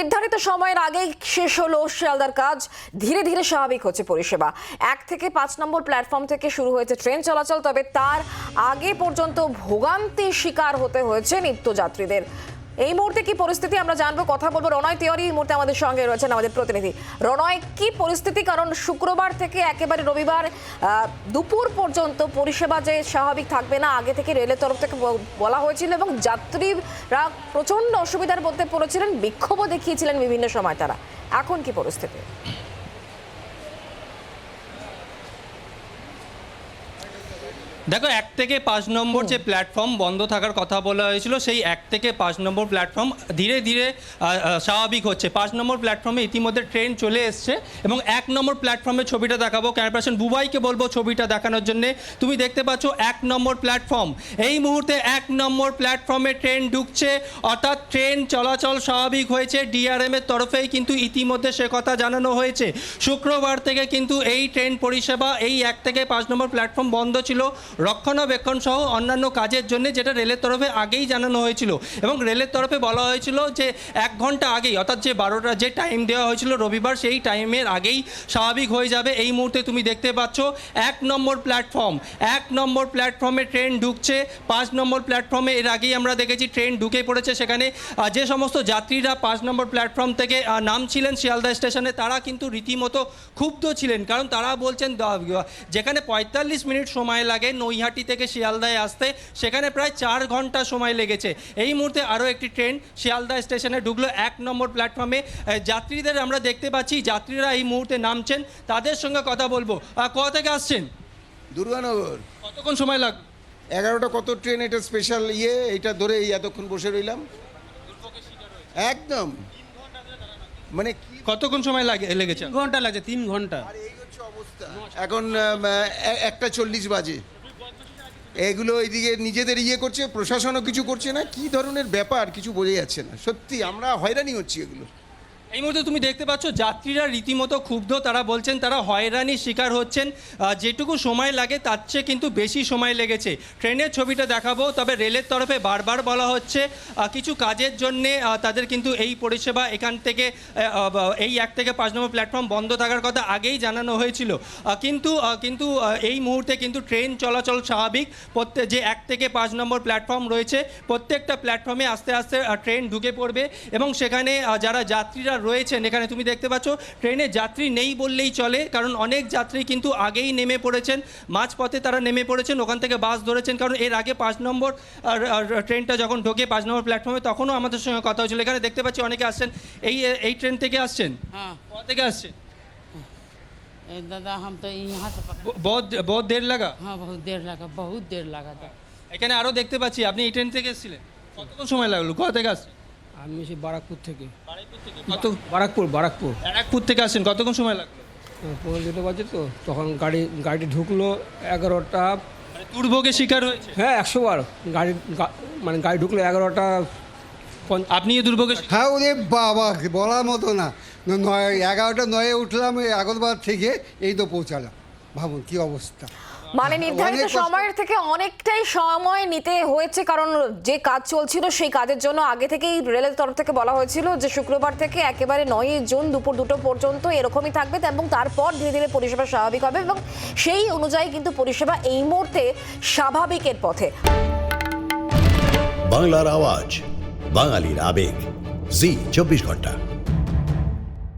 নির্ধারিত সময়ের আগেই শেষ হলো শিয়ালদার কাজ। ধীরে ধীরে স্বাভাবিক হচ্ছে পরিষেবা। এক থেকে পাঁচ নম্বর প্ল্যাটফর্ম থেকে শুরু হয়েছে ট্রেন চলাচল, তবে তার আগে পর্যন্ত ভোগান্তির শিকার হতে হয়েছে নিত্যযাত্রীদের। এই মুহূর্তে কি পরিস্থিতি? আমরা জানব, কথা বলব রনয় তিওয়ারি এই মুহূর্তে আমাদের সঙ্গে রয়েছেন আমাদের প্রতিনিধি। রনয় কি পরিস্থিতি? কারণ শুক্রবার থেকে একেবারে রবিবার দুপুর পর্যন্ত পরিষেবা যে স্বাভাবিক থাকবে না, আগে থেকে রেলের তরফ থেকে বলা হয়েছিল এবং যাত্রীরা প্রচণ্ড অসুবিধার মধ্যে পড়েছিলেন, বিক্ষোভও দেখিয়েছিলেন বিভিন্ন সময় তারা। এখন কি পরিস্থিতি? দেখো এক থেকে পাঁচ নম্বর যে প্ল্যাটফর্ম বন্ধ থাকার কথা বলা হয়েছিল সেই এক থেকে পাঁচ নম্বর প্ল্যাটফর্ম ধীরে ধীরে স্বাভাবিক হচ্ছে। পাঁচ নম্বর প্ল্যাটফর্মে ইতিমধ্যে ট্রেন চলে এসছে এবং এক নম্বর প্ল্যাটফর্মে ছবিটা দেখাবো। ক্যামেরা পার্সন বুবাইকে বলব ছবিটা দেখানোর জন্য। তুমি দেখতে পাচ্ছ এক নম্বর প্ল্যাটফর্ম এই মুহূর্তে এক নম্বর প্ল্যাটফর্মে ট্রেন ঢুকছে। অর্থাৎ ট্রেন চলাচল স্বাভাবিক হয়েছে। ডিআরএম এর তরফেই কিন্তু ইতিমধ্যে সে কথা জানানো হয়েছে। শুক্রবার থেকে কিন্তু এই ট্রেন পরিষেবা এই এক থেকে পাঁচ নম্বর প্ল্যাটফর্ম বন্ধ ছিল। রক্ষণাবেক্ষণ সহ অন্যান্য কাজের জন্য যেটা রেলের তরফে আগেই জানানো হয়েছিল। এবং রেলের তরফে বলা হয়েছিল যে এক ঘণ্টা আগেই, অর্থাৎ যে বারোটা যে টাইম দেওয়া হয়েছিল রবিবার, সেই টাইমের আগেই স্বাভাবিক হয়ে যাবে। এই মুহূর্তে তুমি দেখতে পাচ্ছ এক নম্বর প্ল্যাটফর্ম এক নম্বর প্ল্যাটফর্মে ট্রেন ঢুকছে। পাঁচ নম্বর প্ল্যাটফর্মে এর আগেই আমরা দেখেছি ট্রেন ঢুকে পড়েছে সেখানে। যে সমস্ত যাত্রীরা পাঁচ নম্বর প্ল্যাটফর্ম থেকে নামছিলেন শিয়ালদা স্টেশনে তারা কিন্তু রীতিমতো ক্ষুব্ধ ছিলেন। কারণ তারা বলছেন যেখানে পঁয়তাল্লিশ মিনিট সময় লাগে নৈহাটি থেকে শিয়ালদায় আসতে সেখানে প্রায় চার ঘণ্টা সময় লেগেছে। এই মুহূর্তে আরও একটি ট্রেন শিয়ালদা স্টেশনে ঢুকলো এক নম্বর প্ল্যাটফর্মে। যাত্রীদের আমরা দেখতে পাচ্ছি যাত্রীরা এই মুহূর্তে নামছেন। তাদের সঙ্গে কথা বলব। কোথা থেকে আসছেন? দুর্গানগর। কতক্ষণ সময় লাগবে? এগারোটা কত ট্রেন? এটা স্পেশাল ইয়ে এটা ধরে এই এতক্ষণ বসে রইলাম। একদম। মানে কতক্ষণ সময় লাগে লেগেছে? ঘণ্টা লাগে তিন ঘণ্টা। আর এই হচ্ছে অবস্থা। এখন একটা চল্লিশ বাজে। এগুলো এইদিকে নিজেদের ইয়ে করছে, প্রশাসনও কিছু করছে না। কি ধরনের ব্যাপার, কিছু বোঝা যাচ্ছে না। সত্যি, আমরা হয়রানি হচ্ছি এগুলো। এই মুহূর্তে তুমি দেখতে পাচ্ছ, যাত্রীরা রীতিমতো ক্ষুব্ধ। তারা বলছেন, তারা হয়রানির শিকার হচ্ছেন। যেটুকু সময় লাগে, তার চেয়ে কিন্তু বেশি সময় লেগেছে। ট্রেনের ছবিটা দেখাবো, তবে রেলের তরফে বারবার বলা হচ্ছে কিছু কাজের জন্যে তাদের কিন্তু এই পরিষেবা এখান থেকে এই এক থেকে পাঁচ নম্বর প্ল্যাটফর্ম বন্ধ থাকার কথা আগেই জানানো হয়েছিল। কিন্তু কিন্তু এই মুহূর্তে কিন্তু ট্রেন চলাচল স্বাভাবিক। প্রত্যেক যে এক থেকে পাঁচ নম্বর প্ল্যাটফর্ম রয়েছে, প্রত্যেকটা প্ল্যাটফর্মে আস্তে আস্তে ট্রেন ঢুকে পড়বে এবং সেখানে যারা যাত্রীরা রয়েছেন। এখানে তুমি দেখতে পাচ্ছ ট্রেনে যাত্রী নেই বললেই চলে কারণ অনেক যাত্রী কিন্তু আগেই নেমে পড়েছেন। মাঝপথে তারা নেমে পড়েছেন ওখান থেকে বাস ধরেছেন কারণ এর আগে পাঁচ নম্বর ট্রেনটা যখন ঢোকে পাঁচ নম্বর প্ল্যাটফর্মে তখনও আমাদের সঙ্গে কথা হয়েছিল। এখানে দেখতে পাচ্ছি অনেকে আসছেন। এই এই ট্রেন থেকে আসছেন? থেকে আসছেন? দাদা এখানে আরও দেখতে পাচ্ছি আপনি এই ট্রেন থেকে এসেছিলেন? কতক্ষণ সময় লাগল? কোথা থেকে আসছেন? আমি এসে বারাকপুর থেকে। কত? বারাকপুর বারাকপুর। ব্যারাকপুর থেকে আসছেন? কতক্ষণ সময় লাগল? পনেরো দুটো বাজে তো। তখন গাড়ি গাড়ি ঢুকলো এগারোটা। মানে দুর্ভোগের শিকার হয়েছে? হ্যাঁ একশো বার গাড়ি মানে গাড়ি ঢুকলো এগারোটা আপনি দুর্ভোগের হ্যাঁ ওরে বাবা বলার মতো না। নয় এগারোটা নয়ে উঠলাম আগরবার থেকে এই তো পৌঁছালাম। ভাবুন কি অবস্থা? মানে নির্ধারিত সময়ের থেকে অনেকটাই সময় নিতে হয়েছে কারণ যে কাজ চলছিল সেই কাজের জন্য আগে থেকেই রেলের তরফ থেকে বলা হয়েছিল যে শুক্রবার থেকে একেবারে নয়ই জুন দুপুর দুটো পর্যন্ত এরকমই থাকবে এবং তারপর ধীরে ধীরে পরিষেবা স্বাভাবিক হবে এবং সেই অনুযায়ী কিন্তু পরিষেবা এই মুহূর্তে স্বাভাবিকের পথে। বাংলার আওয়াজ বাঙালির আবেগ জি চব্বিশ ঘণ্টা।